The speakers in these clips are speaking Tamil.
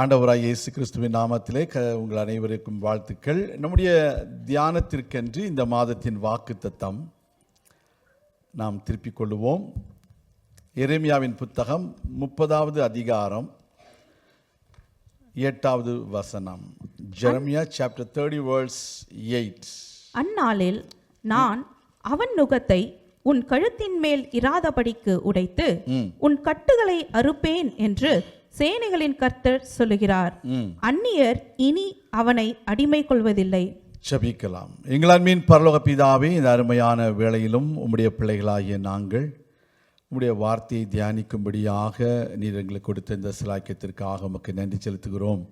ஆண்டவராய் இயேசு கிறிஸ்துவின் நாமத்திலே க உங்கள் அனைவருக்கும் வாழ்த்துக்கள். நம்முடைய தியானத்திற்கென்று இந்த மாதத்தின் வாக்கு தத்தம் நாம் திருப்பிக் கொள்ளுவோம். எரேமியாவின் புத்தகம் முப்பதாவது அதிகாரம் எட்டாவது வசனம். Jeremiah chapter thirty words eight அந்நாளில் நான் அவன் நுகத்தை உன் கழுத்தின் மேல் இராதபடிக்கு உடைத்து உன் கட்டுகளை அறுப்பேன் என்று சேனைகளின் கர்த்தர் சொல்லுகிறார். அந்நியர் இனி அவனை அடிமை கொள்வதில்லை. ஜெபிக்கலாம். எங்களால் மீன் பரலோக பிதாவே இந்த அருமையான வேளையிலும் உம்முடைய பிள்ளைகளாகிய நாங்கள் உம்முடைய வார்த்தையை தியானிக்கும்படியாக நீர் எங்களுக்கு கொடுத்த இந்த சிலாக்கியத்திற்காக உமக்கு நன்றி செலுத்துகிறோம்.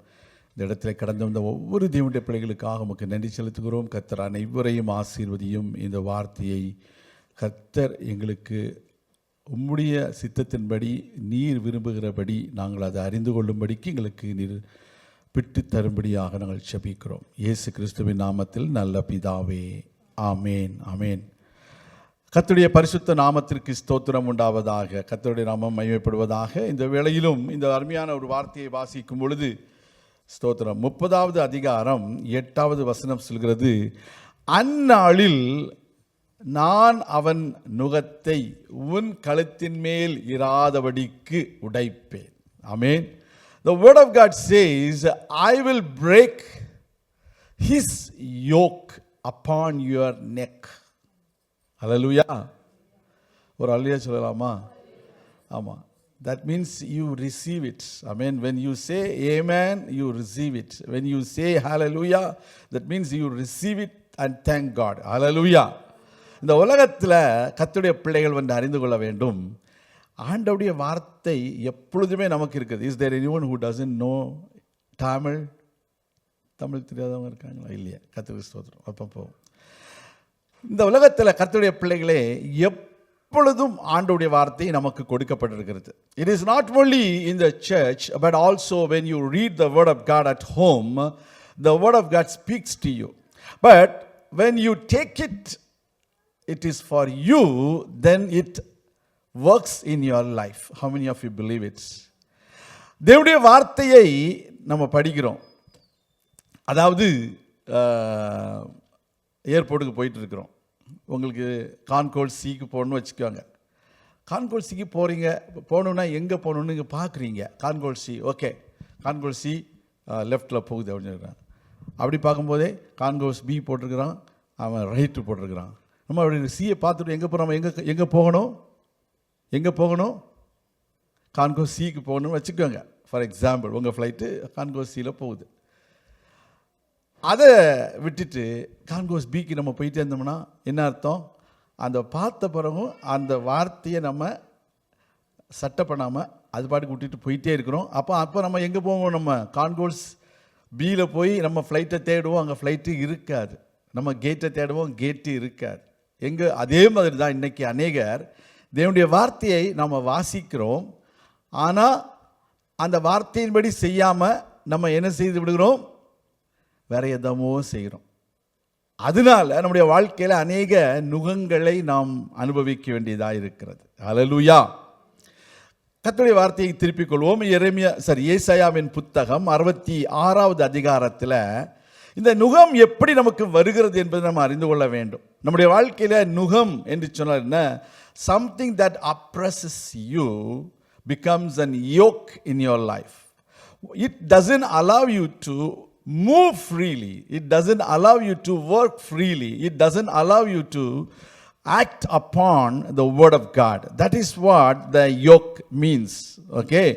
இந்த இடத்துல கடந்து வந்த ஒவ்வொரு தேவனுடைய பிள்ளைகளுக்காக உமக்கு நன்றி செலுத்துகிறோம். கர்த்தர் அனைவரையும் ஆசீர்வதியும் இந்த வார்த்தையை கர்த்தர் எங்களுக்கு உம்முடைய சித்தத்தின்படி நீர் விரும்புகிறபடி நாங்கள் அதை அறிந்து கொள்ளும்படிக்கு எங்களுக்கு நீர் பிட்டு தரும்படியாக நாங்கள் செபிக்கிறோம் இயேசு கிறிஸ்துவின் நாமத்தில் நல்ல பிதாவே. ஆமேன் ஆமேன். கத்துடைய பரிசுத்த நாமத்திற்கு ஸ்தோத்திரம் உண்டாவதாக கத்துடைய நாமம் மகிமைப்படுவதாக இந்த வேளையிலும் இந்த அருமையான ஒரு வார்த்தையை வாசிக்கும் பொழுது ஸ்தோத்திரம். முப்பதாவது அதிகாரம் எட்டாவது வசனம் சொல்கிறது அந்நாளில் நான் அவன் நுகத்தை உன் கழுத்தின் மேல் இராதபடிக்கு உடைப்பேன். Amen the word of God says I will break his yoke upon your neck hallelujah ஒரு அல்லையா சொல்லலாமா? ஆமாம் that means you receive it I mean when you say amen you receive it when you say hallelujah that means you receive it and thank God hallelujah இந்த உலகத்தில் கத்துடைய பிள்ளைகள் வந்து அறிந்து கொள்ள வேண்டும். ஆண்டவுடைய வார்த்தை எப்பொழுதுமே நமக்கு இருக்குது. Is there any one who doesn't know Tamil Tamil தெரியாதவங்க இருக்காங்களா? இல்லையா. கத்து ஸ்தோத்திரம். அப்பப்போ. இந்த உலகத்தில் கத்துடைய பிள்ளைகளே எப்பொழுதும் ஆண்டவுடைய வார்த்தை நமக்கு கொடுக்கப்பட்டிருக்கிறது. It is not only in the church but also when you read the word of God at home the word of God speaks to you but when you take it it is for you then it works in your life how many of you believe it's தேவடைய வார்த்தையை நம்ம படிக்கிறோம். அதாவது ஏர்போர்ட்டுக்கு போயிட்டு இருக்கிறோம். உங்களுக்கு கான்கோல் சிக்கு போகணும்னு வச்சுக்கோங்க. கான்கோல் சிக்கு போகிறீங்க போகணுன்னா எங்கே போகணுன்னு இங்கே பார்க்குறீங்க concourse C okay concourse C லெஃப்டில் போகுது அப்படின்னு சொல்கிறான் அப்படி பார்க்கும்போதே கான்கோல்ஸ் பி போட்டிருக்கிறான். அவன் ரைட்டு போட்டிருக்கிறான். நம்ம அப்படி சியை பார்த்துட்டு எங்கே போகிறோம் எங்கே எங்கே போகணும்? எங்கே போகணும்? கான்கோ சிக்கு போகணும்னு வச்சுக்கோங்க. ஃபார் எக்ஸாம்பிள் உங்கள் ஃப்ளைட்டு கான்கோ சியில் போகுது. அதை விட்டுட்டு கான்கோஸ் பிக்கு நம்ம போயிட்டே இருந்தோம்னா என்ன அர்த்தம்? அந்த பார்த்த பிறகும் அந்த வார்த்தையை நம்ம சட்டை பண்ணாமல் அது பாட்டுக்கு விட்டுட்டு போயிட்டே இருக்கிறோம். அப்போ அப்போ நம்ம எங்கே போவோம்? நம்ம கான்கோல்ஸ் பியில் போய் நம்ம ஃப்ளைட்டை தேடுவோம். அங்கே ஃப்ளைட்டு இருக்காது. நம்ம கேட்டை தேடுவோம் கேட்டு இருக்காது. எங்கே அதே மாதிரி தான் இன்றைக்கி அநேகர் தேவனுடைய வார்த்தையை நாம் வாசிக்கிறோம். ஆனால் அந்த வார்த்தையின்படி செய்யாமல் நம்ம என்ன செய்து விடுகிறோம்? வேற எதமோ செய்கிறோம். அதனால நம்முடைய வாழ்க்கையில் அநேக நுகங்களை நாம் அனுபவிக்க வேண்டியதாக இருக்கிறது. அலலுயா கத்துடைய வார்த்தையை திருப்பிக் கொள்வோம். எரேமியா சரி ஏசாயாவின் புத்தகம் அறுபத்தி ஆறாவது அதிகாரத்தில் இந்த நுகம் எப்படி நமக்கு வருகிறது என்பதை நம்ம அறிந்து கொள்ள வேண்டும் நம்முடைய வாழ்க்கையில் நுகம் என்று சொன்னால் என்ன something that oppresses you becomes an yoke in your life it doesn't allow you to move freely it doesn't allow you to work freely it doesn't allow you to act upon the word of God. That is what the yoke means. Okay?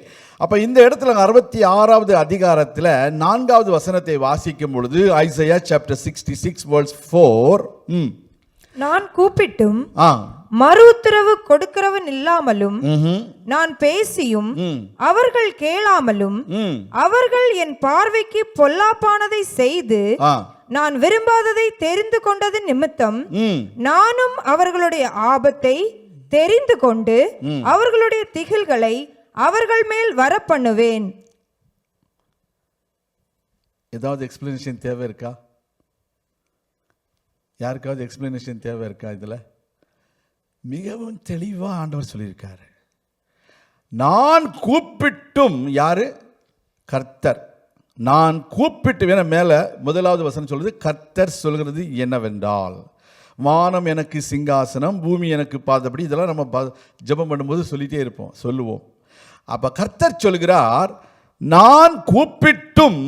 அப்போ இந்த இடத்துல அறுபத்தி ஆறாவது அதிகாரத்தில் நான்காவது வசனத்தை வாசிக்கும் பொழுது Isaiah chapter sixty six words four நான் கூப்பிட்டும் மறு உத்தரவு கொடுக்கிறவன் இல்லாமலும். நான் பேசியும் அவர்கள் கேளாமலும் அவர்கள் என் பார்வைக்கு பொல்லாப்பானதை செய்து நான் விரும்பாததை தெரிந்து கொண்டது நிமித்தம் நானும் அவர்களுடைய ஆபத்தை தெரிந்து கொண்டு அவர்களுடைய திகில்களை அவர்கள் மேல் வர பண்ணுவேன் ஏதாவது எக்ஸ்பிளனேஷன் தேவை இருக்கா? யாருக்காவது எக்ஸ்பிளனேஷன் தேவை இருக்கா இதில்? மிகவும் தெளிவாக ஆண்டவர் சொல்லியிருக்காரு. நான் கூப்பிட்டும் யாரு? கர்த்தர். நான் கூப்பிட்டு என மேலே முதலாவது வசனம் சொல்வது கர்த்தர் சொல்கிறது என்னவென்றால் வானம் எனக்கு சிங்காசனம் பூமி எனக்கு பார்த்தபடி இதெல்லாம் நம்ம ப- ஜெபம் பண்ணும்போது சொல்லிகிட்டே இருப்போம் சொல்லுவோம். அப்ப கர்த்தர் சொல்கிறார் நான் கூப்பிட்டும்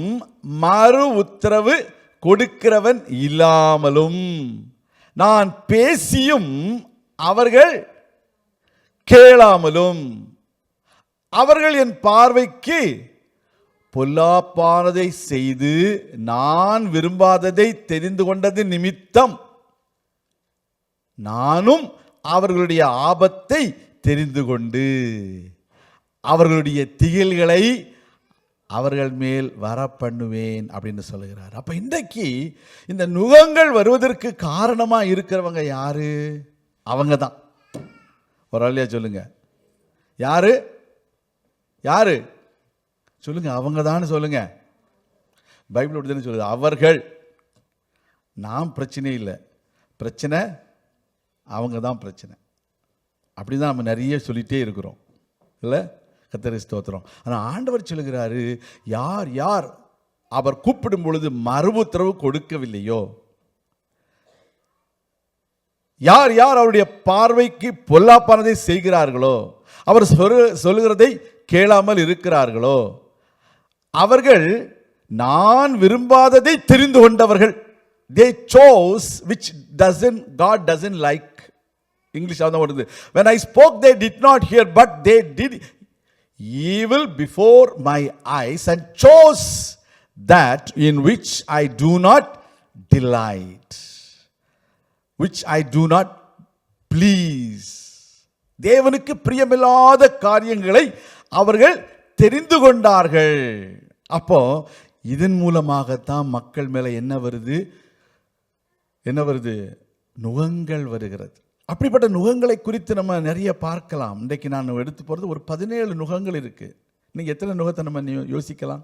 மறு உத்தரவு கொடுக்கிறவன் இல்லாமலும் நான் பேசியும் அவர்கள் கேளாமலும் அவர்கள் என் பார்வைக்கு பொல்லாப்பானதை செய்து நான் விரும்பாததை தெரிந்து கொண்டது நிமித்தம் நானும் அவர்களுடைய ஆபத்தை தெரிந்து கொண்டு அவர்களுடைய திகில்களை அவர்கள் மேல் வர பண்ணுவேன் அப்படின்னு சொல்லுகிறார். அப்போ இன்றைக்கு இந்த நுகங்கள் வருவதற்கு காரணமாக இருக்கிறவங்க யாரு? அவங்க தான் ஒரு ஆளியா சொல்லுங்க. யாரு? யாரு? சொல்லுங்க அவங்க தான் சொல்லுங்க. பைபிள் அப்படி சொல்லுது. அவர்கள் நாம் பிரச்சனை இல்லை. பிரச்சனை அவங்க தான் பிரச்சனை. அப்படி தான் நம்ம நிறைய சொல்லிகிட்டே இருக்கிறோம். இல்லை? கத்தரி ஸ்தோத்திரம். ஆனால் ஆண்டவர் சொல்லுகிறாரு யார் யார் அவர் கூப்பிடும் பொழுது மறு உத்தரவு கொடுக்கவில்லையோ? யார் யார் அவருடைய பார்வைக்கு பொல்லாப்பானதை செய்கிறார்களோ? அவர் சொல் சொல்லுகிறதை கேளாமல் இருக்கிறார்களோ? அவர்கள் நான் விரும்பாததை தெரிந்து கொண்டவர்கள். They chose which doesn't God doesn't like English தான் வருது when I spoke they did not hear but they did evil before my eyes and chose that in which i do not delight which I do not please. தேவனுக்கு பிரியமில்லாத காரியங்களை அவர்கள் தெரிந்து கொண்டார்கள். அப்போ இதன் மூலமாகத்தான் மக்கள் மேலே என்ன வருது? என்ன வருது? நுகங்கள் வருகிறது. அப்படிப்பட்ட நுகங்களை குறித்து நம்ம நிறைய பார்க்கலாம். இன்றைக்கு நான் எடுத்து போகிறது ஒரு பதினேழு நுகங்கள் இருக்குது நீங்கள் எத்தனை நுகத்தை நம்ம யோசிக்கலாம்?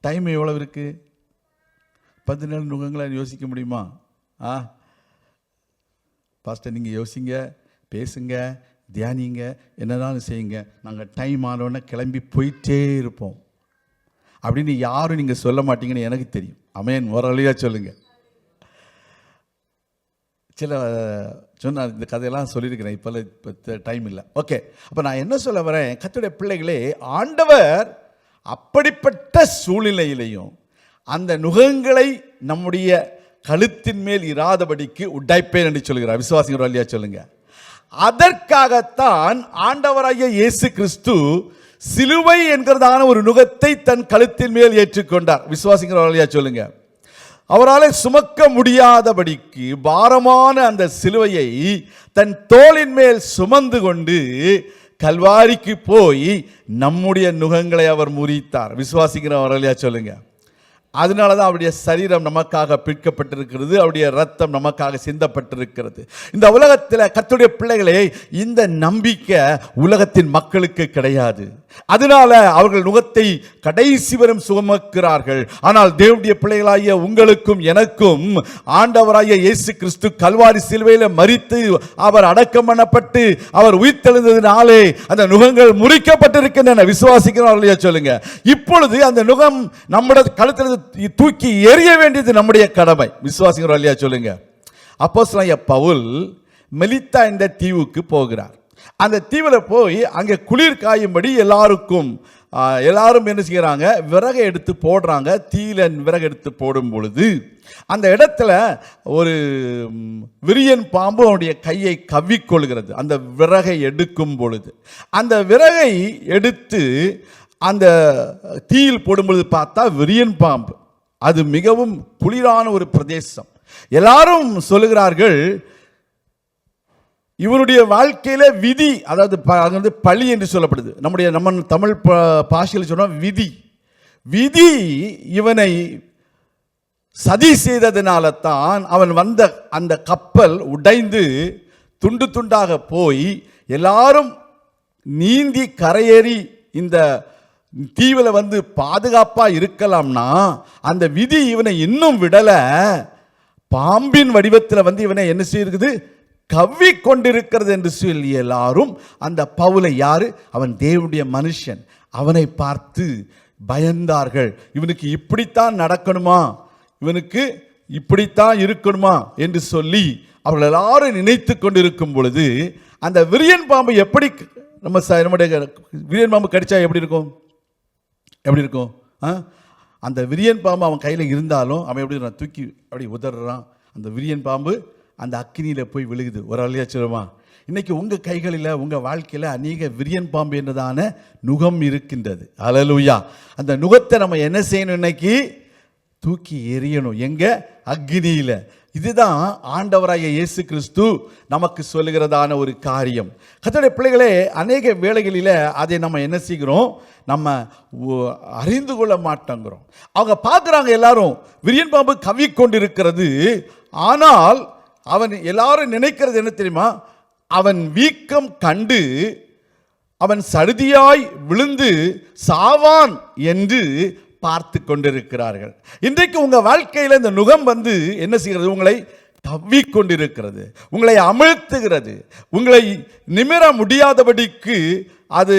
டைம் எவ்வளவு இருக்குது பதினேழு நுகங்களை யோசிக்க முடியுமா? ஆ? பாஸ்டர் நீங்கள் யோசிங்க பேசுங்க தியானிங்க என்னதான் செய்யுங்க. நாங்கள் டைம் ஆனோடனே கிளம்பி போயிட்டே இருப்போம். அப்படின்னு யாரும் நீங்கள் சொல்ல மாட்டீங்கன்னு எனக்கு தெரியும். அமேன் ஓரளவுயா சொல்லுங்கள் சில சொன்ன இந்த கதையெல்லாம் சொல்லியிருக்கிறேன். இப்போ இப்போ டைம் இல்லை. ஓகே அப்போ நான் என்ன சொல்ல வரேன்? கத்துடைய பிள்ளைகளே ஆண்டவர் அப்படிப்பட்ட சூழ்நிலையிலையும் அந்த நுகங்களை நம்முடைய கழுத்தின் மேல் இராதபடிக்கு உடைப்பேன் என்று சொல்கிறார் விசுவாசிங்க வழியா சொல்லுங்க. அதற்காகத்தான் ஆண்டவராகிய இயேசு கிறிஸ்து சிலுவை என்கிறதான ஒரு நுகத்தை தன் கழுத்தின் மேல் ஏற்றுக்கொண்டார். விசுவாசிங்கிற வழியா சொல்லுங்கள் அவரால் சுமக்க முடியாதபடிக்கு பாரமான அந்த சிலுவையை தன் தோளின் மேல் சுமந்து கொண்டு கல்வாரிக்கு போய் நம்முடைய நுகங்களை அவர் முறித்தார். விசுவாசிக்கிறவர்களையா சொல்லுங்க. அதனால தான் அவருடைய சரீரம் நமக்காக பிற்கப்பட்டிருக்கிறது அவருடைய ரத்தம் நமக்காக சிந்தப்பட்டிருக்கிறது. இந்த உலகத்தில் கத்துடைய பிள்ளைகளே இந்த நம்பிக்கை உலகத்தின் மக்களுக்கு கிடையாது. அதனால அவர்கள் நுகத்தை கடைசி வரும் சுமக்கிறார்கள் ஆனால் தேவனுடைய பிள்ளைகளாகிய உங்களுக்கும் எனக்கும் ஆண்டவராகிய இயேசு கிறிஸ்து கல்வாரி சிலுவையில் மறித்து அவர் அடக்கம் பண்ணப்பட்டு அவர் உயிர்த்தெழுந்ததினாலே அந்த நுகங்கள் முறிக்கப்பட்டிருக்கின்றன. விசுவாசிக்கிறவர்களையா சொல்லுங்க. இப்பொழுது அந்த நுகம் நம்முடைய கழுத்தில் தூக்கி எறிய வேண்டியது நம்முடைய கடமை. விசுவாசிக்கிறோம் இல்லையா சொல்லுங்க. அப்போஸ்தலனாகிய பவுல் மெலித்தா என்ற தீவுக்கு போகிறார். அந்த தீவில் போய் அங்கே குளிர் காயும்படி எல்லாருக்கும் எல்லாரும் என்ன செய்கிறாங்க விறகை எடுத்து போடுறாங்க. தீயில விறகு எடுத்து போடும் பொழுது அந்த இடத்துல ஒரு விரியன் பாம்பு அவனுடைய கையை கவ்விக்கொள்கிறது. அந்த விறகை எடுக்கும் பொழுது. அந்த விறகை எடுத்து அந்த தீயில் போடும்பொழுது பார்த்தா விரியன் பாம்பு. அது மிகவும் குளிரான ஒரு பிரதேசம். எல்லாரும் சொல்லுகிறார்கள் இவனுடைய வாழ்க்கையில விதி அதாவது ப- அது வந்து பழி என்று சொல்லப்படுது. நம்முடைய நம்ம தமிழ் பாஷையில் சொன்னால் விதி. விதி இவனை சதி செய்ததினால தான் அவன் வந்த அந்த கப்பல் உடைந்து துண்டு துண்டாக போய் எல்லாரும் நீந்தி கரையேறி இந்த தீவில் வந்து பாதுகாப்பாக இருக்கலாம்னா அந்த விதி இவனை இன்னும் விடலை. பாம்பின் வடிவத்தில் வந்து இவனை என்ன செய்யிருக்குது கவ்வி கொண்டிருக்கிறது என்று சொல்லி எல்லாரும் அந்த பவுலை யாரு? அவன் தேவனுடைய மனுஷன். அவனை பார்த்து பயந்தார்கள். இவனுக்கு இப்படித்தான் நடக்கணுமா? இவனுக்கு இப்படித்தான் இருக்கணுமா? என்று சொல்லி அவர்கள் எல்லாரும் நினைத்து கொண்டிருக்கும் பொழுது அந்த விரியன் பாம்பு எப்படி நம்ம நம்முடைய விரியன் பாம்பு கடிச்சா எப்படி இருக்கும்? எப்படி இருக்கும்? ஆ? அந்த விரியன் பாம்பு அவன் கையில் இருந்தாலும் அவன் எப்படி இருக்கான்? தூக்கி அப்படி உதறான் அந்த விரியன் பாம்பு அந்த அக்னியில் போய் விழுகுது. ஒரு அழியா சொல்லுமா இன்றைக்கி உங்கள் கைகளில் உங்கள் வாழ்க்கையில் அநேக விரியன் பாம்பு என்றதான நுகம் இருக்கின்றது. அலலுயா அந்த நுகத்தை நம்ம என்ன செய்யணும் இன்னைக்கு? தூக்கி எறியணும். எங்கே? அக்னியில். இதுதான் ஆண்டவராகிய இயேசு கிறிஸ்து நமக்கு சொல்லுகிறதான ஒரு காரியம். கத்தோடைய பிள்ளைகளே அநேக வேலைகளில் அதை நம்ம என்ன செய்கிறோம்? நம்ம அறிந்து கொள்ள மாட்டோங்கிறோம். அவங்க பார்க்குறாங்க எல்லாரும் விரியன் பாம்பு கவிக்கொண்டிருக்கிறது. ஆனால் அவன் எல்லாரும் நினைக்கிறது என்ன தெரியுமா? அவன் வீக்கம் கண்டு அவன் சடுதியாய் விழுந்து சாவான் என்று பார்த்து கொண்டிருக்கிறார்கள். இன்றைக்கு உங்கள் வாழ்க்கையில் இந்த நுகம் வந்து என்ன செய்கிறது? உங்களை தவிக்கொண்டிருக்கிறது உங்களை அமிழ்த்துகிறது. உங்களை நிமிர முடியாதபடிக்கு அது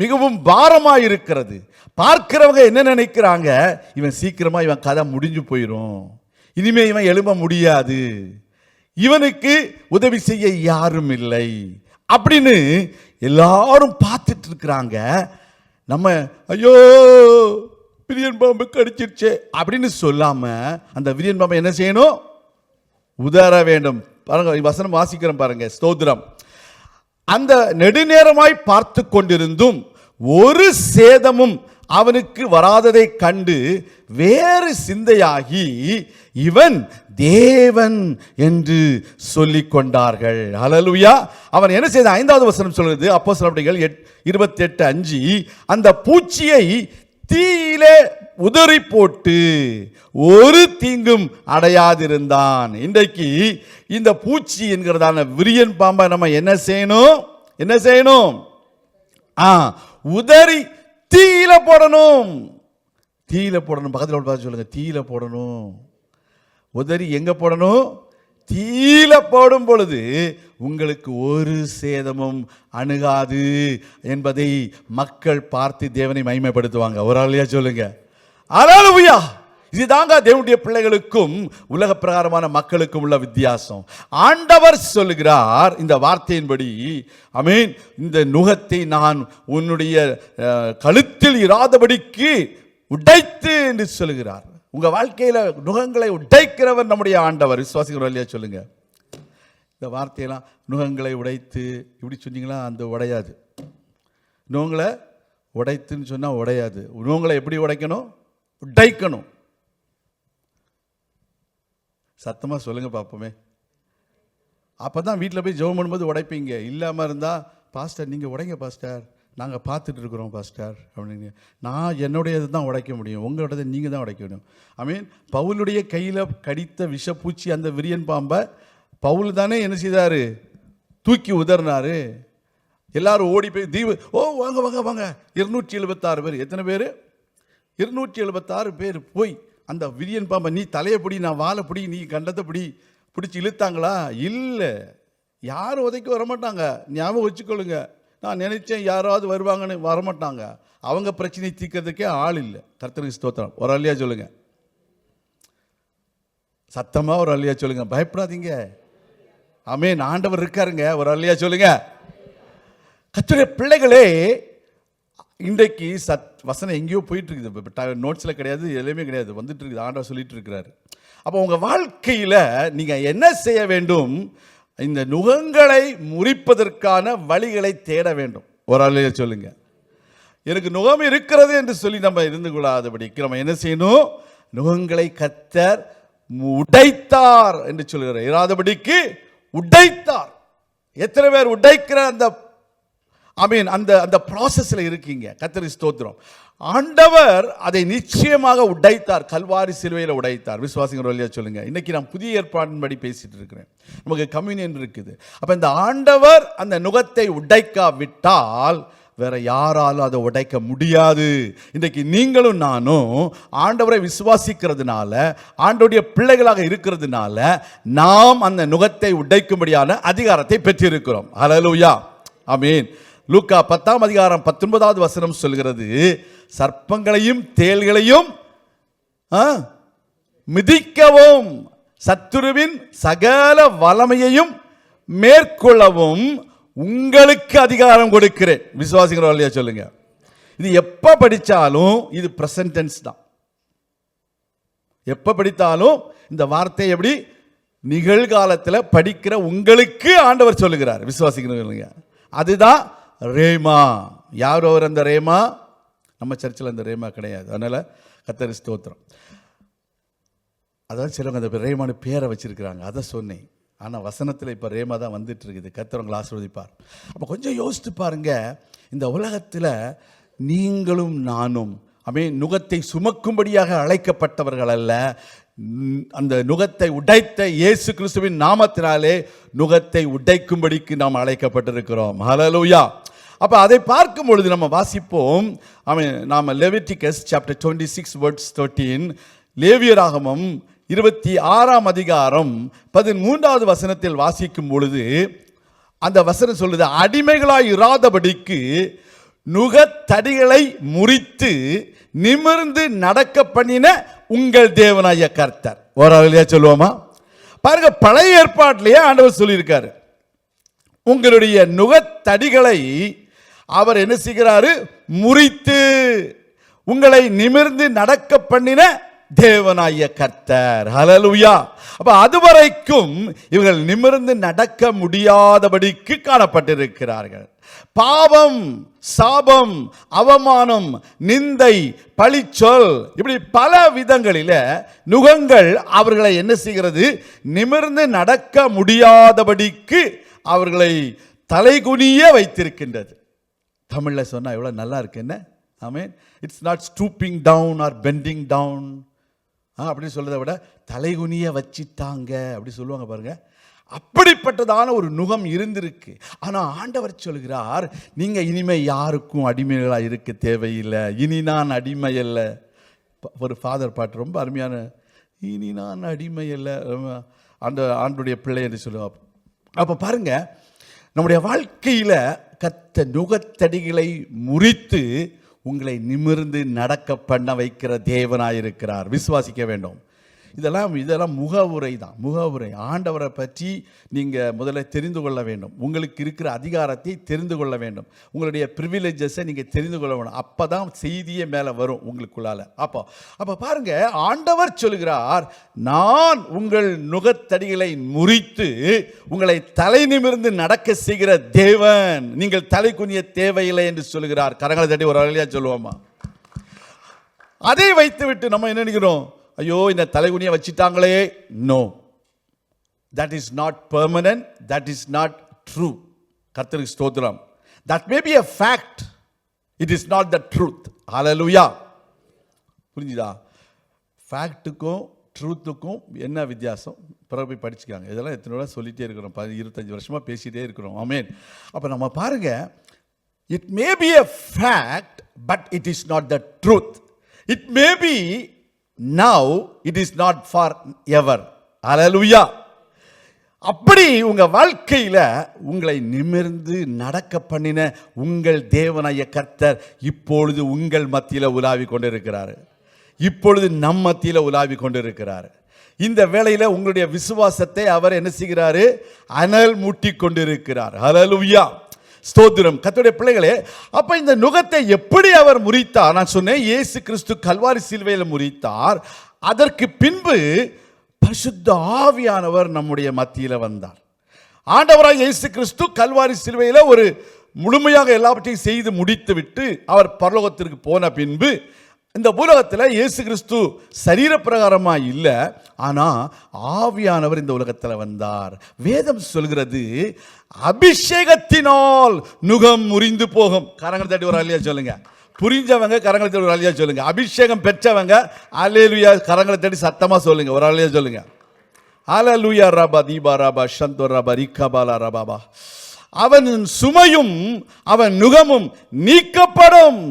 மிகவும் பாரமாக இருக்கிறது பார்க்கிறவங்க என்ன நினைக்கிறாங்க? இவன் சீக்கிரமாக இவன் கதை முடிஞ்சு போயிடும் இனிமே இவன் எழும்ப முடியாது. இவனுக்கு உதவி செய்ய யாரும் இல்லை. அப்படின்னு எல்லாரும் பார்த்துட்டு இருக்கிறாங்க. நம்ம ஐயோ விரியன் பாம்பு கடிச்சிருச்சு அப்படின்னு சொல்லாம அந்த விரியன் பாம்பை என்ன செய்யணும்? உதற வேண்டும். பாருங்க வசனம் வாசிக்கிறோம் பாருங்க ஸ்தோத்திரம். அந்த நெடுநேரமாய் பார்த்து கொண்டிருந்தும் ஒரு சேதமும் அவனுக்கு வராததை கண்டு வேறு சிந்தையாகி இவன் தேவன் என்று சொல்லிக் கொண்டார்கள் அலலுயா அவன் என்ன செய்தான்? ஐந்தாவது வசனம் சொல்கிறது அப்போ சொல்லுங்கள் இருபத்தி எட்டு அஞ்சு அந்த பூச்சியை தீயிலே உதறி போட்டு ஒரு தீங்கும் அடையாதிருந்தான். இன்றைக்கு இந்த பூச்சி என்கிறதான விரியன் பாம்பை நம்ம என்ன செய்யணும்? என்ன செய்யணும்? ஆ உதறி தீயில போடணும். தீயில போடணும். பக்கத்தில் உள்ள பார்த்து சொல்லுங்க. தீயில போடணும். உதறி எங்கே போடணும்? தீயில போடும் பொழுது உங்களுக்கு ஒரு சேதமும் அணுகாது என்பதை மக்கள் பார்த்து தேவனை மகிமைப்படுத்துவாங்க. ஒரு ஆளையா சொல்லுங்க. அலாலுயா இதுதாங்க தேவனுடைய பிள்ளைகளுக்கும் உலக பிரகாரமான மக்களுக்கும் உள்ள வித்தியாசம். ஆண்டவர் சொல்லுகிறார் இந்த வார்த்தையின்படி அமீன் இந்த நுகத்தை நான் உன்னுடைய கழுத்தில் இராதபடிக்கு உடைத்து என்று சொல்லுகிறார். உங்கள் வாழ்க்கையில் நுகங்களை உடைக்கிறவர் நம்முடைய ஆண்டவர். விசுவாசிக்கிறோம் இல்லையா சொல்லுங்க. இந்த வார்த்தையெல்லாம் நுகங்களை உடைத்து இப்படி சொன்னீங்களா அந்த உடையாது. நுகங்களை உடைத்துன்னு சொன்னால் உடையாது. நுகங்களை எப்படி உடைக்கணும்? உடைக்கணும். சத்தமாக சொல்லுங்க பார்ப்போமே அப்போ தான் வீட்டில் போய் ஜெபம் பண்ணும்போது உடைப்பீங்க. இல்லாமல் இருந்தால் பாஸ்டர் நீங்கள் உடைங்க பாஸ்டர். நாங்கள் பார்த்துட்டு இருக்கிறோம் பாஸ்டர் அப்படின்னு. நான் என்னுடையது தான் உடைக்க முடியும். உங்களோடது நீங்கள் தான் உடைக்க முடியும். ஐ மீன் பவுலுடைய கையில் கடித்த விஷப்பூச்சி அந்த விரியன் பாம்பை பவுல் தானே என்ன செய்தார்? தூக்கி உதறினாரு. எல்லாரும் ஓடி போய் தீவு ஓ வாங்க வாங்க வாங்க. இருநூற்றி எழுபத்தாறு பேர். எத்தனை பேர்? இருநூற்றி எழுபத்தாறு பேர் போய் அந்த விரியன் பாம்பை நீ தலையை பிடி நான் வாழை பிடி நீ கண்டத்தை பிடி. பிடிச்சி இழுத்தாங்களா? இல்லை. யாரும் உதைக்க வரமாட்டாங்க. ஞாபகம் வச்சுக்கொள்ளுங்க. நான் நினைச்சேன் யாராவது வருவாங்கன்னு வரமாட்டாங்க. அவங்க பிரச்சனை தீர்க்கிறதுக்கே ஆள் இல்லை. கர்த்தனுக்கு ஸ்தோத்திரம். ஒரு அள்ளியாக சொல்லுங்க. சத்தமாக ஒரு அள்ளியாக சொல்லுங்க. பயப்படாதீங்க. ஆமென். ஆண்டவர் இருக்காருங்க. ஒரு அல்லையா சொல்லுங்க. கத்துடைய பிள்ளைகளே இன்றைக்கு சத் வசனம் எங்கேயோ போயிட்டு இருக்குது நோட்ஸில் கிடையாது எதுவுமே கிடையாது. வந்துட்டு இருக்குது ஆண்டவர் சொல்லிட்டு இருக்கிறாரு அப்போ உங்கள் வாழ்க்கையில் நீங்கள் என்ன செய்ய வேண்டும்? இந்த நுகங்களை முறிப்பதற்கான வழிகளை தேட வேண்டும். ஒரு ஆளைய சொல்லுங்க. எனக்கு நுகம் இருக்கிறது என்று சொல்லி நம்ம இருந்து கொள்ளாதபடிக்கு நம்ம என்ன செய்யணும்? நுகங்களை கத்தர் உடைத்தார் என்று சொல்கிறார் இராதபடிக்கு உடைத்தார். எத்தனை பேர் உடைக்கிற அந்த ஐ மீன் அந்த அந்த ப்ராசஸில் இருக்கீங்க. கத்தரி ஸ்தோத்திரம். ஆண்டவர் அதை நிச்சயமாக உடைத்தார். கல்வாரி சிலுவையில் உடைத்தார். விசுவாசிங்கிற வழியாக சொல்லுங்க. இன்னைக்கு நான் புதிய ஏற்பாடின்படி பேசிட்டு இருக்கிறேன். நமக்கு கம்யூனியன் இருக்குது. அப்போ இந்த ஆண்டவர் அந்த நுகத்தை உடைக்காவிட்டால் வேற யாராலும் அதை உடைக்க முடியாது. இன்றைக்கு நீங்களும் நானும் ஆண்டவரை விசுவாசிக்கிறதுனால ஆண்டோடைய பிள்ளைகளாக இருக்கிறதுனால நாம் அந்த நுகத்தை உடைக்கும்படியான அதிகாரத்தை பெற்றிருக்கிறோம். அலலூயா ஐ மீன் லூக்கா பத்தாம் அதிகாரம் பத்தொன்பதாவது வசனம் சொல்கிறது சர்ப்பங்களையும் தேள்களையும் ஆ, மிதிக்கவும். சத்துருவின் சகல வளமையையும் மேற்கொள்ளவும் உங்களுக்கு அதிகாரம் கொடுக்கிறேன். விசுவாசிங்கிற வழியா சொல்லுங்க. இது எப்ப படித்தாலும் இது பிரசன்ட் தான். எப்ப படித்தாலும் இந்த வார்த்தை எப்படி நிகழ்காலத்தில் படிக்கிற உங்களுக்கு ஆண்டவர் சொல்லுகிறார். விசுவாசிக்கிறவங்க அதுதான் ரேமா. யார் அவர் அந்த ரேமா? நம்ம சர்ச்சில் அந்த ரேமா கிடையாது. அதனால் கத்தரி ஸ்தோத்திரம். அதான் சிலவங்க அந்த ரேமானு பேரை வச்சிருக்கிறாங்க. அதை சொன்னேன். ஆனால் வசனத்தில் இப்போ ரேமா தான் வந்துட்டு இருக்குது கத்தவங்களை ஆசிர்வதிப்பார். அப்போ கொஞ்சம் யோசித்து பாருங்க. இந்த உலகத்தில் நீங்களும் நானும் அமே நுகத்தை சுமக்கும்படியாக அழைக்கப்பட்டவர்கள் அல்ல. அந்த நுகத்தை உடைத்த இயேசு கிறிஸ்துவின் நாமத்தினாலே நுகத்தை உடைக்கும்படிக்கு நாம் அழைக்கப்பட்டிருக்கிறோம். ஹலலூயா அப்போ அதை பார்க்கும் பொழுது நம்ம வாசிப்போம். அவன் நாம் Leviticus chapter twenty six words thirteen லேவியராகமம் இருபத்தி ஆறாம் அதிகாரம் பதிமூன்றாவது வசனத்தில் வாசிக்கும் பொழுது அந்த வசனம் சொல்லுது அடிமைகளாய் இராதபடிக்கு நுகத்தடிகளை முறித்து நிமிர்ந்து நடக்க பண்ணின உங்கள் தேவனாய கர்த்தர். ஓரளவுலையா சொல்லுவோமா? பாருங்க பழைய ஏற்பாட்டிலேயே ஆண்டவர் சொல்லியிருக்காரு உங்களுடைய நுகத்தடிகளை அவர் என்ன செய்கிறாரு? முறித்து உங்களை நிமிர்ந்து நடக்க பண்ணின தேவனாய கர்த்தர். ஹலலுயா அப்ப அதுவரைக்கும் இவர்கள் நிமிர்ந்து நடக்க முடியாதபடிக்கு காணப்பட்டிருக்கிறார்கள். பாவம் சாபம் அவமானம் நிந்தை பழிச்சொல் இப்படி பல விதங்களில நுகங்கள் அவர்களை என்ன செய்கிறது? நிமிர்ந்து நடக்க முடியாதபடிக்கு அவர்களை தலைகுனிய வைத்திருக்கின்றது. தமிழில் சொன்னால் எவ்வளோ நல்லா இருக்கு என்ன? Amen it's not stooping down or bending down அப்படின்னு சொல்கிறத விட தலைகுனிய வச்சிட்டாங்க அப்படி சொல்லுவாங்க பாருங்கள் அப்படிப்பட்டதான ஒரு நுகம் இருந்திருக்கு. ஆனால் ஆண்டவர் சொல்கிறார் நீங்கள் இனிமேல் யாருக்கும் அடிமைகளாக இருக்க தேவையில்லை. இனி நான் அடிமை அல்ல ஒரு ஃபாதர் பாட்டு ரொம்ப அருமையான இனி நான் அடிமை அல்ல ரொம்ப அந்த ஆண்டுடைய பிள்ளை என்று சொல்லுவார். அப்போ பாருங்கள் நம்முடைய வாழ்க்கையில் கத்த நுகத்தடிகளை முறித்து உங்களை நிமிர்ந்து நடக்க பண்ண வைக்கிற தேவனாயிருக்கிறார். விசுவாசிக்க வேண்டும். இதெல்லாம் இதெல்லாம் முகவுரை தான் முகவுரை. ஆண்டவரை பற்றி நீங்கள் முதல்ல தெரிந்து கொள்ள வேண்டும். உங்களுக்கு இருக்கிற அதிகாரத்தை தெரிந்து கொள்ள வேண்டும். உங்களுடைய ப்ரிவிலேஜஸை நீங்கள் தெரிந்து கொள்ள வேண்டும். அப்போ தான் செய்தியே மேலே வரும் உங்களுக்குள்ளால. அப்போ அப்போ பாருங்க ஆண்டவர் சொல்கிறார் நான் உங்கள் நுகத்தடிகளை முறித்து உங்களை தலை நிமிர்ந்து நடக்க செய்கிற தேவன். நீங்கள் தலை குனிய தேவையில்லை என்று சொல்கிறார். கரங்களை தட்டி ஒரு அழகியா சொல்லுவோமா? அதை வைத்துவிட்டு நம்ம என்ன நினைக்கிறோம்? ஐயோ இந்த தலைகுனியை வச்சிட்டாங்களே. No that is not permanent that is not true கர்த்தருக்கு ஸ்தோத்திரம். That may be a fact it is not the truth hallelujah புரிஞ்சுதா? ஃபேக்ட்டுக்கும் ட்ரூத்துக்கும் என்ன வித்தியாசம்? பிறகு போய் படிச்சுக்காங்க இதெல்லாம் எத்தனை சொல்லிகிட்டே இருக்கிறோம். பதி இருபத்தஞ்சு வருஷமாக பேசிகிட்டே இருக்கிறோம். ஆமேன் அப்போ நம்ம பாருங்க. It may be a fact but it is not the truth it may be now it is not forever hallelujah அப்படி உங்கள் வாழ்க்கையில் உங்களை நிமிர்ந்து நடக்க பண்ணின உங்கள் தேவனாய கர்த்தர் இப்பொழுது உங்கள் மத்தியில் உலாவி கொண்டிருக்கிறார். இப்பொழுது நம் மத்தியில் உலாவி கொண்டிருக்கிறார். இந்த வேளையில் உங்களுடைய விசுவாசத்தை அவர் என்ன செய்கிறாரு? அனல் மூட்டி கொண்டிருக்கிறார். அலலுயா ஸ்தோத்திரம். கத்துடைய பிள்ளைகளே அப்போ இந்த நுகத்தை எப்படி அவர் முறித்தார்? நான் சொன்னேன் இயேசு கிறிஸ்து கல்வாரி சிலுவையில் முறித்தார். அதற்கு பின்பு பரிசுத்த ஆவியானவர் நம்முடைய மத்தியில் வந்தார். ஆண்டவராக இயேசு கிறிஸ்து கல்வாரி சிலுவையில் ஒரு முழுமையாக எல்லாவற்றையும் செய்து முடித்துவிட்டு அவர் பரலோகத்திற்கு போன பின்பு இந்த உலகத்தில் இயேசு கிறிஸ்து சரீரப்பிரகாரமாக இல்லை ஆனால் ஆவியானவர் இந்த உலகத்தில் வந்தார். வேதம் சொல்கிறது அபிஷேகத்தினால் நுகம் முறிந்து போகும். கரங்கள் தட்டி ஒரு அழியா சொல்லுங்க. புரிஞ்சவங்க கரங்களை தட்டி ஒரு அழியா சொல்லுங்க. அபிஷேகம் பெற்றவங்க அலேலுயா கரங்களை தட்டி சத்தமாக சொல்லுங்க. ஒரு அழியா சொல்லுங்க. அலலுயா ராபா தீபா ராபா சந்தோ ராபா ரிக்கபாலா ராபாபா அவன் சுமையும் அவன் நுகமும் நீக்கப்படும்.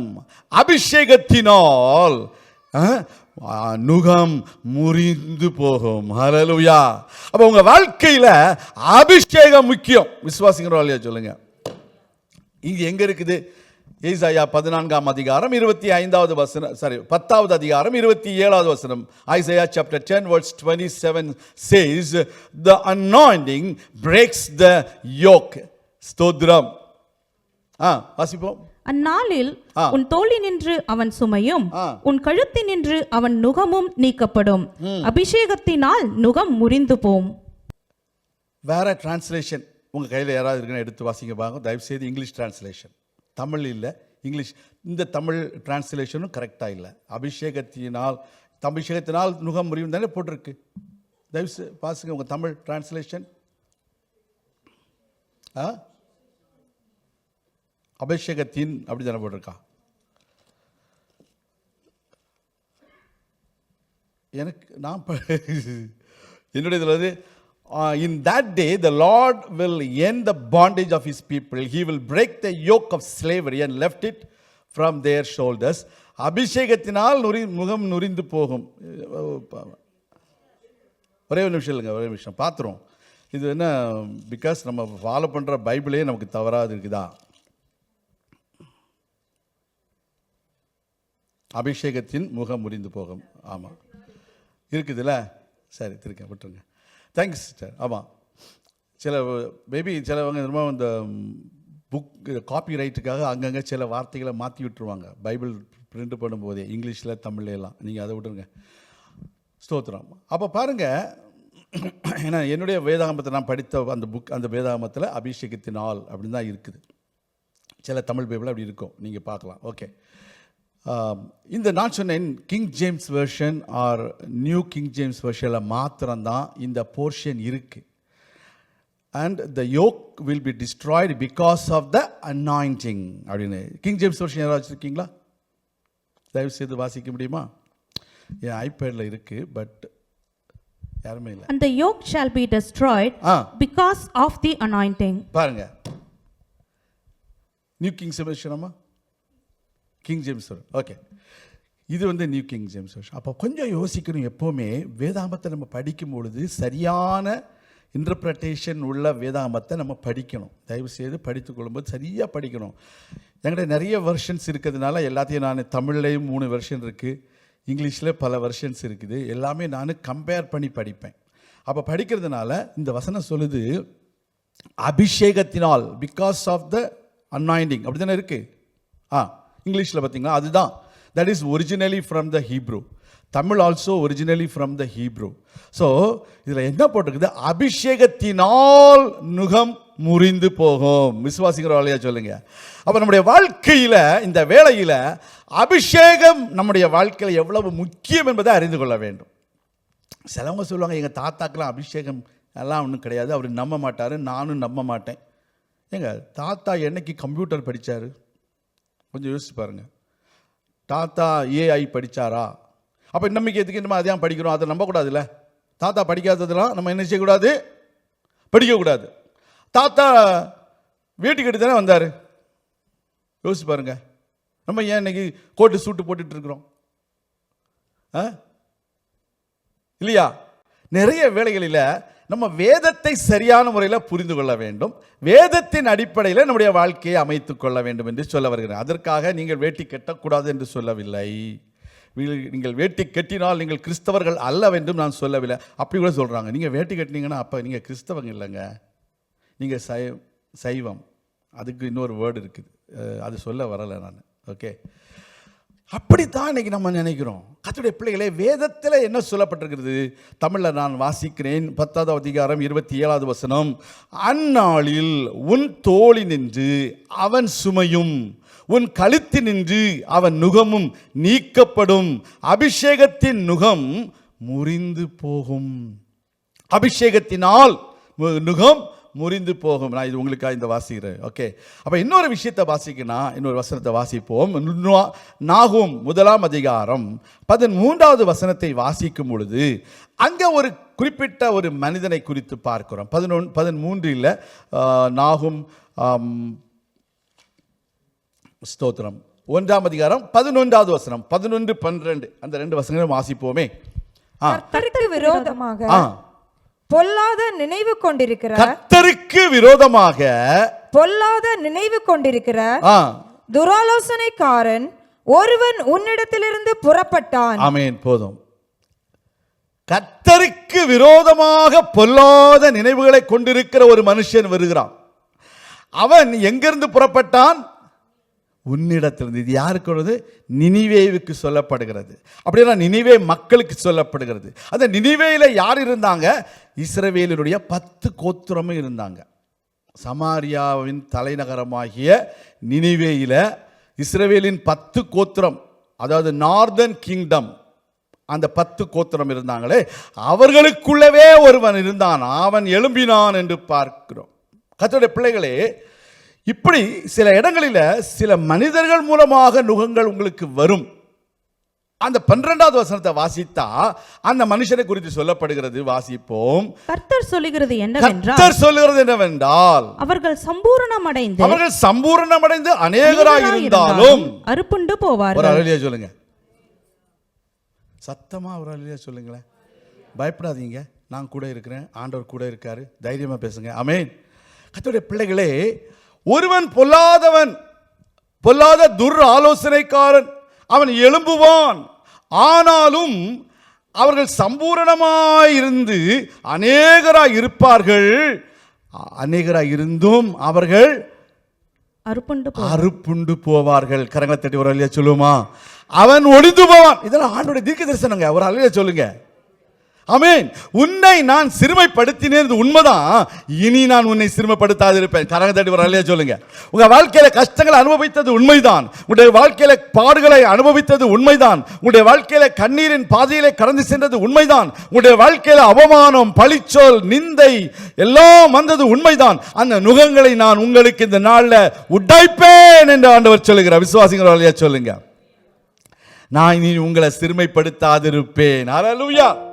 அபிஷேகத்தினால் ஆ, நுகம் முறிந்து போகும். ஹalleluya அப்போ உங்கள் வாழ்க்கையில் அபிஷேகம் முக்கியம். விசுவாசிக்கிறோம் இல்லையா சொல்லுங்க. இங்கே எங்கே இருக்குது? ஏசாயா பதினான்காம் அதிகாரம் இருபத்தி ஐந்தாவது வசனம் சாரி பத்தாவது அதிகாரம் இருபத்தி ஏழாவது வசனம். Isaiah chapter ten words twenty seven says the anointing breaks the yoke ஸ்தோத்ரம் ஆ வாசிப்போம். அந்நாளில். உன் தோழி நின்று அவன் சுமையும். உன் கழுத்தி நின்று அவன் நுகமும் நீக்கப்படும். அபிஷேகத்தினால் நுகம் முறிந்து போம். வேற டிரான்ஸ்லேஷன் உங்க கையில் யாராவது இருக்குன்னு எடுத்து வாசிங்க பாருங்க தயவு செய்து இங்கிலீஷ் டிரான்ஸ்லேஷன் தமிழ் இல்லை இங்கிலீஷ் இந்த தமிழ் டிரான்ஸ்லேஷனும் கரெக்டாக இல்லை. அபிஷேகத்தினால் அபிஷேகத்தினால் நுகம் முறியும் தானே போட்டிருக்கு. தயவு செய்து வாசிங்க உங்க தமிழ் டிரான்ஸ்லேஷன் ஆ? அபிஷேகத்தின் அப்படி தானே போட்டிருக்கா எனக்கு நான் என்னுடைய இதில் வந்து in that day the lord will end the bondage of his people he will break the yoke of slavery and left it from their shoulders அபிஷேகத்தினால் நுரி முகம் நுரிந்து போகும். ஒரே ஒரு நிமிஷம் இல்லைங்க ஒரே நிமிஷம். பார்த்துருவோம் இது என்ன பிகாஸ் நம்ம ஃபாலோ பண்ணுற பைபிளே நமக்கு தவறாது இருக்குதா? அபிஷேகத்தின் முகம் முறிந்து போகும். ஆமாம் இருக்குதுல்ல? சரி திருக்க விட்டுருங்க. தேங்க்ஸ் சிஸ்டர் ஆமாம் சில மேபி சிலவங்க திரும்ப இந்த புக் காப்பி ரைட்டுக்காக அங்கங்கே சில வார்த்தைகளை மாற்றி விட்டுருவாங்க. பைபிள் பிரிண்ட் பண்ணும்போதே இங்கிலீஷில் தமிழ்லாம் நீங்கள் அதை விட்டுருங்க. ஸ்தோத்திரம். அப்போ பாருங்கள் ஏன்னா என்னுடைய வேதாகமத்தை நான் படித்த அந்த புக் அந்த வேதாகமத்தில் அபிஷேகத்தினால் அப்படின்னு தான் இருக்குது. சில தமிழ் பைபிள் அப்படி இருக்கும். நீங்கள் பார்க்கலாம். ஓகே இந்த நான் சொன்னேன் King James version or New King James வெர்ஷனில் மாத்திரம்தான் இந்த போர்ஷன் இருக்குது and the yoke will be destroyed because of the anointing அப்படின்னு கிங் ஜேம்ஸ் வெர்ஷன் யாராவது வச்சுருக்கீங்களா? தயவு செய்து வாசிக்க முடியுமா? என் ஐபேடில் இருக்குது பட் யாருமே இல்லை. And the yoke shall be destroyed ஆ. because of the anointing. பாருங்க. நியூ கிங் செமேஷனமா கிங் ஜேம்ஸ் ஓகே இது வந்து நியூ கிங் ஜேம்ஸ் வருஷன் அப்போ கொஞ்சம் யோசிக்கணும் எப்போவுமே. வேதாமத்தை நம்ம படிக்கும் பொழுது சரியான இன்டர்பிரட்டேஷன் உள்ள வேதாமத்தை நம்ம படிக்கணும். தயவு செய்து படித்து கொள்ளும்போது சரியாக படிக்கணும். என்கிட்ட நிறைய வெர்ஷன்ஸ் இருக்கிறதுனால எல்லாத்தையும் நான் தமிழ்லேயும் மூணு வெர்ஷன் இருக்குது இங்கிலீஷில் பல வெர்ஷன்ஸ் இருக்குது. எல்லாமே நான் கம்பேர் பண்ணி படிப்பேன். அப்போ படிக்கிறதுனால இந்த வசனம் சொல்லுது அபிஷேகத்தினால் பிகாஸ் ஆஃப் த அன்னாயிண்டிங் அப்படி தானே இருக்குது ஆ. இங்கிலீஷில் பார்த்தீங்கன்னா அதுதான். That is originally from the Hebrew Tamil also originally from the Hebrew so இதில் என்ன போட்டிருக்குது? அபிஷேகத்தினால் நுகம் முறிந்து போகும். விசுவாசிங்கிற வேலையா சொல்லுங்க. அப்போ நம்முடைய வாழ்க்கையில் இந்த வேளையில் அபிஷேகம் நம்முடைய வாழ்க்கையில் எவ்வளவு முக்கியம் என்பதை அறிந்து கொள்ள வேண்டும். சிலவங்க சொல்லுவாங்க எங்கள் தாத்தாக்கெலாம் அபிஷேகம் எல்லாம் ஒன்றும் கிடையாது. அவர் நம்ப மாட்டார். நானும் நம்ப மாட்டேன். ஏங்க தாத்தா என்னைக்கு கம்ப்யூட்டர் படித்தார் கொஞ்சம் யோசிச்சு பாருங்கள் தாத்தா ஏஐ படித்தாரா அப்போ நம்பிக்கை எதுக்கு நம்ம அதையும் படிக்கிறோம்? அதை நம்பக்கூடாதுல்ல. தாத்தா படிக்காததெல்லாம் நம்ம என்ன செய்யக்கூடாது? படிக்கக்கூடாது. தாத்தா வீட்டுக்கிட்ட தானே வந்தார்? யோசிச்சு பாருங்க. நம்ம ஏன் இன்னைக்கு கோட்டு சூட்டு போட்டுட்டு இருக்கிறோம்? ஆ? இல்லையா? நிறைய வேலைகளில் நம்ம வேதத்தை சரியான முறையில் புரிந்து கொள்ள வேண்டும். வேதத்தின் அடிப்படையில் நம்முடைய வாழ்க்கையை அமைத்து கொள்ள வேண்டும் என்று சொல்ல வருகிறேன் அதற்காக நீங்கள் வேட்டி கட்டக்கூடாது என்று சொல்லவில்லை. நீங்கள் வேட்டி கட்டினால் நீங்கள் கிறிஸ்தவர்கள் அல்லவென்றும் நான் சொல்லவில்லை. அப்படி கூட சொல்கிறாங்க நீங்கள் வேட்டி கட்டினீங்கன்னா அப்போ நீங்கள் கிறிஸ்தவங்க இல்லைங்க. நீங்கள் சை சைவம். அதுக்கு இன்னொரு வேர்டு இருக்குது. அது சொல்ல வரலை நான். ஓகே அப்படித்தான் இன்னைக்கு நம்ம நினைக்கிறோம். கத்துடைய பிள்ளைகளே வேதத்தில் என்ன சொல்லப்பட்டிருக்கிறது? தமிழில் நான் வாசிக்கிறேன் பத்தாவது அதிகாரம் இருபத்தி ஏழாவது வசனம். அந்நாளில் உன் தோழி நின்று அவன் சுமையும் உன் கழுத்து நின்று அவன் நுகமும் நீக்கப்படும். அபிஷேகத்தின் நுகம் முறிந்து போகும். அபிஷேகத்தினால் நுகம் முறிந்து போகும். நான் இது உங்களுக்காக இந்த வாசிக்கிறேன். ஓகே அப்போ இன்னொரு விஷயத்தை வாசிக்கணும் இன்னொரு வசனத்தை வாசிப்போம். நாகூம் முதலாம் அதிகாரம் பதிமூன்றாவது வசனத்தை வாசிக்கும் பொழுது அங்கே ஒரு குறிப்பிட்ட ஒரு மனிதனை குறித்து பார்க்கிறோம். பதினொன் பதிமூன்றில் நாகும் ஸ்தோத்திரம். ஒன்றாம் அதிகாரம் பதினொன்றாவது வசனம். பதினொன்று பன்னிரண்டு அந்த ரெண்டு வசனங்களும் வாசிப்போமே. விரோதமாக பொல்லாத நினைவு கொண்டிருக்கிற கர்த்தருக்கு விரோதமாக பொல்லாத நினைவு கொண்டிருக்கிற துராலோசனைக்காரன் ஒருவன் உன்னிடத்திலிருந்து புறப்பட்டான். ஆமென். போதும். கர்த்தருக்கு விரோதமாக பொல்லாத நினைவுகளை கொண்டிருக்கிற ஒரு மனுஷன் வருகிறான். அவன் எங்கிருந்து புறப்பட்டான்? உன்னிடத்திலிருந்து. இது யாருக்கு உள்ளது நினிவேவுக்கு சொல்லப்படுகிறது. அப்படின்னா நினிவே மக்களுக்கு சொல்லப்படுகிறது. அந்த நினைவேயில் யார் இருந்தாங்க? இஸ்ரவேலினுடைய பத்து கோத்திரமும் இருந்தாங்க. சமாரியாவின் தலைநகரமாகிய நினிவேயில் இஸ்ரவேலின் பத்து கோத்திரம் அதாவது நார்தன் கிங்டம் அந்த பத்து கோத்திரம் இருந்தாங்களே அவர்களுக்குள்ளவே ஒருவன் இருந்தான். அவன் எழும்பினான் என்று பார்க்கிறோம். கத்தோடைய பிள்ளைகளே இப்படி சில இடங்களில் சில மனிதர்கள் மூலமாக நுகங்கள் உங்களுக்கு வரும். அந்த பன்னிரெண்டாவது வசனத்தை வாசித்தா அந்த மனுஷனை குறித்து சொல்லப்படுகிறது வாசிப்போம். கர்த்தர் சொல்லுகிறது என்னவென்றால் கர்த்தர் சொல்லுகிறது என்னவென்றால் அவர்கள் சம்பூரணம் அடைந்து அவர்கள் சம்பூர்ணமடைந்து அநேகராய் இருந்தாலும் அறுப்புண்டு ஒரு போவார்கள் அழலியா சொல்லுங்க. சத்தமா ஒரு அழலியா சொல்லுங்களேன் பயப்படாதீங்க. நான் கூட இருக்கிறேன். ஆண்டவர் கூட இருக்காரு. தைரியமா பேசுங்க. அமேன் கர்த்தருடைய பிள்ளைகளே ஒருவன் பொல்லாதவன் பொல்லாத துர் ஆலோசனைக்காரன் அவன் எழும்புவான். ஆனாலும் அவர்கள் சம்பூரணமாயிருந்து அநேகராய் இருப்பார்கள். அநேகராய் இருந்தும் அவர்கள் அறுப்புண்டு போவார்கள். கரங்களை தட்டி ஒரு அழியா சொல்லுமா? அவன் ஒளிந்து போவான். இதெல்லாம் ஆண்டோட தீர்க்க தரிசனங்க ஒரு அழியா சொல்லுங்க. ஆமென். உன்னை நான் சிறுமைப்படுத்தினேன் உண்மைதான். இனி நான் உன்னை சிறுமைப்படுத்தாது இருப்பேன் கரங்க தட்டி ஒரு அழியா சொல்லுங்க. உங்க வாழ்க்கையில கஷ்டங்களை அனுபவித்தது உண்மைதான். உங்களுடைய வாழ்க்கையில பாடுகளை அனுபவித்தது உண்மைதான். உங்களுடைய வாழ்க்கையில கண்ணீரின் பாதையிலே கடந்து சென்றது உண்மைதான். உங்களுடைய வாழ்க்கையில அவமானம் பழிச்சொல் நிந்தை எல்லாம் வந்தது உண்மைதான். அந்த நுகங்களை நான் உங்களுக்கு இந்த நாள்ல உடைப்பேன் என்று ஆண்டவர் சொல்லுகிறார். விசுவாசிங்கிற வழியா சொல்லுங்க. நான் இனி உங்களை சிறுமைப்படுத்தாதிருப்பேன். அரலுயா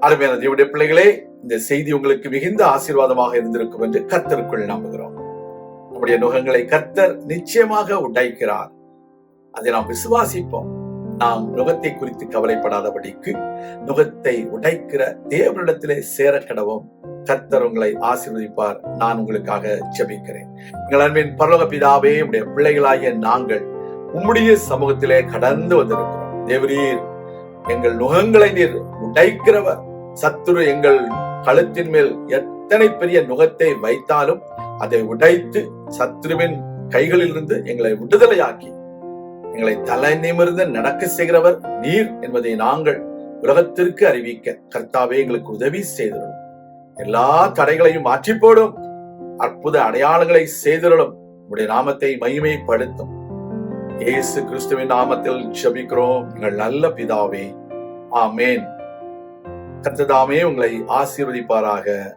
அருமையான தேவடைய பிள்ளைகளே இந்த செய்தி உங்களுக்கு மிகுந்த ஆசீர்வாதமாக இருந்திருக்கும் என்று கத்தருக்குள் நம்புகிறோம். நம்முடைய நுகங்களை கத்தர் நிச்சயமாக உடைக்கிறார் அதை நாம் விசுவாசிப்போம். நாம் நுகத்தை குறித்து கவலைப்படாதபடிக்கு நுகத்தை உடைக்கிற தேவனிடத்திலே சேர கடவும் கத்தர் உங்களை ஆசீர்வதிப்பார். நான் உங்களுக்காக ஜெபிக்கிறேன். எங்கள் அன்பின் பரலோக பிதாவே உடைய பிள்ளைகளாகிய நாங்கள் உம்முடைய சமூகத்திலே கடந்து வந்திருக்கிறோம். தேவரீர் எங்கள் நுகங்களை நீர் உடைக்கிறவர். சத்துரு எங்கள் கழுத்தின் மேல் எத்தனை பெரிய நுகத்தை வைத்தாலும் அதை உடைத்து சத்ருவின் கைகளில் இருந்து எங்களை விடுதலையாக்கி எங்களை தலை நிமிர்ந்து நடக்க செய்கிறவர் நீர் என்பதை நாங்கள் உலகத்திற்கு அறிவிக்க கர்த்தாவே எங்களுக்கு உதவி செய்திடும் எல்லா தடைகளையும் மாற்றி போடும் அற்புத அடையாளங்களை செய்திடும் உடைய நாமத்தை மகிமைப்படுத்தும். இயேசு கிறிஸ்துவின் நாமத்தில் ஜபிக்கிறோம். எங்கள் நல்ல பிதாவே ஆமேன். கத்ததாமே உங்களை ஆசீர்வதிப்பாராக.